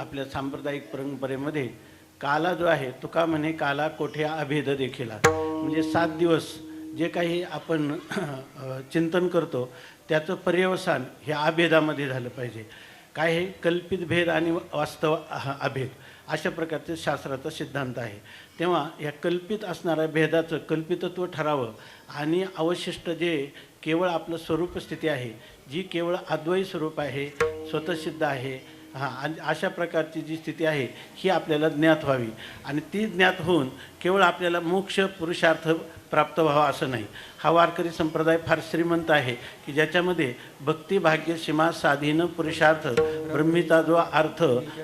आपल्या सांप्रदायिक परंपरेमध्ये काला जो आहे तुका म्हणे काला कोठे अभेद देखील म्हणजे सात दिवस जे काही आपण चिंतन करतो त्याचं पर्यवसान हे अभेदामध्ये झालं पाहिजे. काय हे? कल्पित भेद आणि वास्तव अभेद. अशा प्रकारचे शास्त्राचा सिद्धांत आहे. तेव्हा या कल्पित असणाऱ्या भेदाचं कल्पितत्व ठरावं आणि अवशिष्ट जे केवळ आपलं स्वरूप स्थिती आहे जी केवळ अद्वैत स्वरूप आहे स्वतःसिद्ध आहे हां आणि अशा प्रकारची जी स्थिती आहे ही आपल्याला ज्ञात व्हावी. आणि ती ज्ञात होऊन केवळ आपल्याला मोक्ष पुरुषार्थ प्राप्त व्हावा असं नाही. हा वारकरी संप्रदाय फार श्रीमंत आहे की ज्याच्यामध्ये भक्ती भाग्य सीमा साधीन पुरुषार्थ ब्रह्मिता जो अर्थ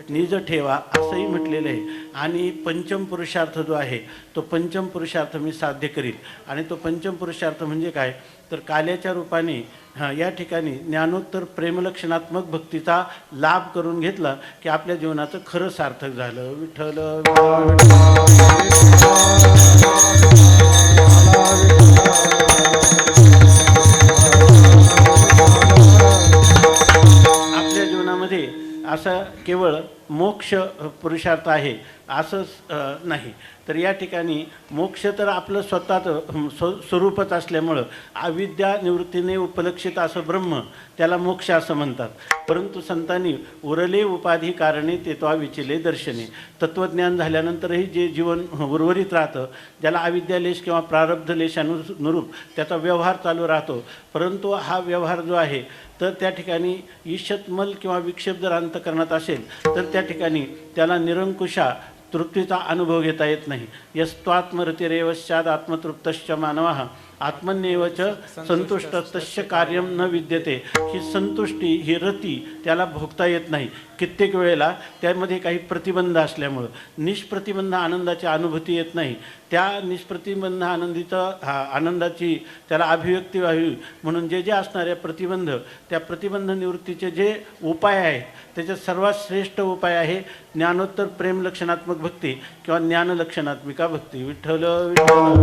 निज ठेवा असंही म्हटलेलं आहे. आणि पंचम पुरुषार्थ जो आहे तो पंचम पुरुषार्थ मी साध्य करील आणि तो पंचम पुरुषार्थ म्हणजे काय? तर काल्याच्या रूपाने हां या ठिकाणी ज्ञानोत्तर प्रेमलक्षणात्मक भक्तीचा लाभ करून घेतला की आपल्या जीवनाचं खरं सार्थक झालं. विठ्ठल आपल्या जीवनामध्ये असं केवळ मोक्ष पुरुषार्थ आहे असंच नाही. तर या ठिकाणी मोक्ष तर आपलं स्वतःचं स्व स्वरूपच असल्यामुळं अविद्या निवृत्तीने उपलक्षित असं ब्रह्म त्याला मोक्ष असं म्हणतात. परंतु संतांनी उरले उपाधी कारणे तेत्वा विचिले दर्शने. तत्त्वज्ञान झाल्यानंतरही जे जीवन उर्वरित राहतं ज्याला अविद्यालेश किंवा प्रारब्ध लेशानुरूप त्याचा व्यवहार चालू राहतो. परंतु हा व्यवहार जो आहे तर त्या ठिकाणी ईशतमल किंवा विक्षेप जर अंतकरणात असेल तर त्या ठिकाणी त्याला निरंकुशा तृप्तीचा अनुभव घेता येत नाही. यस्त्वात्मरतिरेवश्चाद आत्मतृप्तश्च मानवा आत्मन्येवच संतुष्टस्तस्य कार्यम न विद्यते. ही संतुष्टी ही रती त्याला भोगता येत नाही. कित्येक वेळेला त्यामध्ये काही प्रतिबंध असल्यामुळं. निष्प्रतिबंध आनंदाची अनुभूती येत नाही. त्या निष्प्रतिबंध आनंदीचं हा आनंदाची त्याला अभिव्यक्ती व्हावी म्हणून जे जे असणाऱ्या प्रतिबंध त्या प्रतिबंध निवृत्तीचे जे उपाय आहेत त्याच्यात सर्वात श्रेष्ठ उपाय आहे ज्ञानोत्तर प्रेम लक्षणात्मक भक्ती किंवा ज्ञानलक्षणात्मिका भक्ती. विठ्ठल विठ्ठल.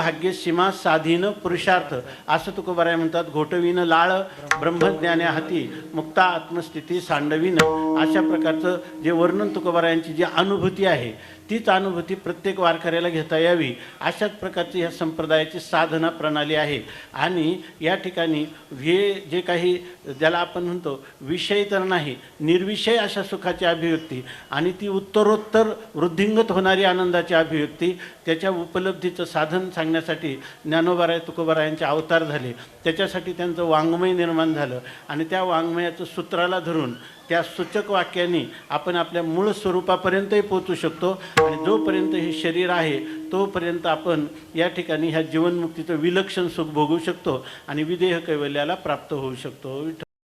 भाग्य सीमा साधीन पुरुषार्थ. असं तुकोबाराय म्हणतात घोटवीन लाळ ब्रह्मज्ञाने हाती मुक्ता आत्मस्थिती सांडवीन. अशा प्रकारचं जे वर्णन तुकोबारायांची जी अनुभूती आहे तीच अनुभूती प्रत्येक वारकऱ्याला घेता यावी. अशाच प्रकारची ह्या संप्रदायाची साधना प्रणाली आहे. आणि या ठिकाणी हे जे काही ज्याला आपण म्हणतो विषय तर नाही निर्विषय अशा सुखाची अभिव्यक्ती आणि ती उत्तरोत्तर वृद्धिंगत होणारी आनंदाची अभिव्यक्ती त्याच्या उपलब्धीचं साधन सांगण्यासाठी ज्ञानोबाराय तुकोबारायांचे अवतार झाले. त्याच्यासाठी त्यांचं वाङ्मय निर्माण झालं. आणि त्या वाङ्मयाचं सूत्राला धरून त्या सूचक वाक्यांनी आपण आपल्या मूळ स्वरूपापर्यंतही पोचू शकतो. आणि जोपर्यंत हे शरीर आहे तोपर्यंत आपण या ठिकाणी ह्या जीवनमुक्तीचं विलक्षण सुख भोगू शकतो. आणि विदेह कैवल्याला प्राप्त होऊ शकतो.